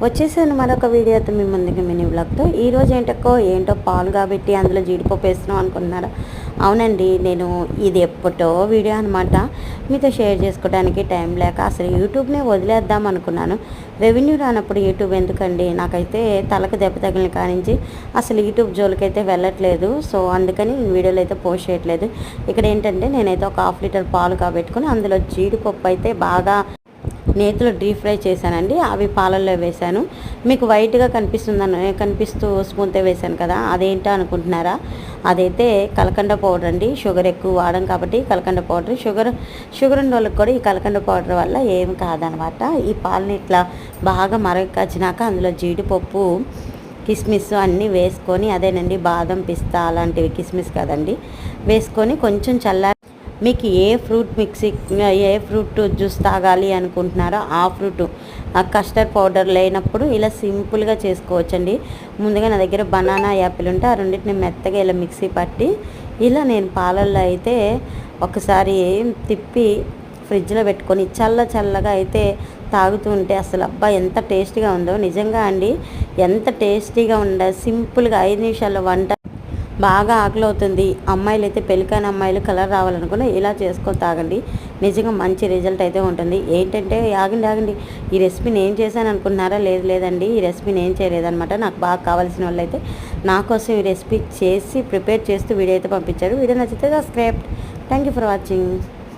వచ్చేసాను మరొక వీడియోతో మీ ముందుకి మినీ బ్లాగ్తో ఈరోజు ఏంటక్కో ఏంటో పాలు కాబట్టి అందులో జీడిపప్పు వేస్తున్నాం అనుకుంటున్నారా? అవునండి నేను ఇది ఎప్పటో వీడియో అనమాట మీతో షేర్ చేసుకోవడానికి టైం లేక అసలు యూట్యూబ్నే వదిలేద్దాం అనుకున్నాను. రెవెన్యూ రానప్పుడు యూట్యూబ్ ఎందుకండి? నాకైతే తలకు దెబ్బ తగిలిన కానించి అసలు యూట్యూబ్ జోలికైతే వెళ్ళట్లేదు. సో అందుకని వీడియోలు అయితే పోస్ట్ చేయట్లేదు. ఇక్కడ ఏంటంటే నేనైతే ఒక హాఫ్ లీటర్ పాలు కాబెట్టుకుని అందులో జీడిపప్పు అయితే బాగా నేతిలో డీప్ ఫ్రై చేశానండి. అవి పాలల్లో వేశాను. మీకు వైట్గా కనిపిస్తుందని కనిపిస్తూ స్పూన్తో వేశాను కదా అదేంటో అనుకుంటున్నారా? అదైతే కలకండ పౌడర్ అండి. షుగర్ ఎక్కువ వాడడం కాబట్టి కలకండ పౌడర్. షుగర్ షుగర్ ఉన్న వాళ్ళకి కూడా ఈ కలకండ పౌడర్ వల్ల ఏం కాదనమాట. ఈ పాలని ఇట్లా బాగా మరగచ్చినాక అందులో జీడిపప్పు కిస్మిస్ అన్నీ వేసుకొని అదేనండి బాదం పిస్తా అలాంటివి కిస్మిస్ కదండి వేసుకొని కొంచెం చల్లారి మీకు ఏ ఫ్రూట్ మిక్సీ ఏ ఫ్రూట్ జ్యూస్ తాగాలి అనుకుంటున్నారో ఆ ఫ్రూట్ ఆ కస్టర్డ్ పౌడర్ లేనప్పుడు ఇలా సింపుల్గా చేసుకోవచ్చండి. ముందుగా నా దగ్గర బనానా యాపిల్ ఉంటే ఆ రెండింటిని మెత్తగా ఇలా మిక్సీ పట్టి ఇలా నేను పాలల్లో అయితే ఒకసారి తిప్పి ఫ్రిడ్జ్లో పెట్టుకొని చల్ల చల్లగా అయితే తాగుతూ ఉంటే అసలు అబ్బా ఎంత టేస్టీగా ఉందో. నిజంగా అండి ఎంత టేస్టీగా ఉండ సింపుల్గా ఐదు నిమిషాల్లో వంట బాగా ఆకలి అవుతుంది అమ్మాయిలు అయితే పెళ్ళికాని అమ్మాయిలు కలర్ రావాలనుకున్న ఇలా చేసుకొని తాగండి. నిజంగా మంచి రిజల్ట్ అయితే ఉంటుంది. ఏంటంటే ఆగండి ఆగండి. ఈ రెసిపీ నేను చేశాను అనుకుంటున్నారా లేదు లేదండి. ఈ రెసిపీ నేను చేయలేదనమాట నాకు బాగా కావాల్సిన వాళ్ళు అయితే నా కోసం ఈ రెసిపీ చేసి ప్రిపేర్ చేస్తూ వీడియో అయితే పంపించారు. వీడియో నచ్చితే subscribe. Thank you for watching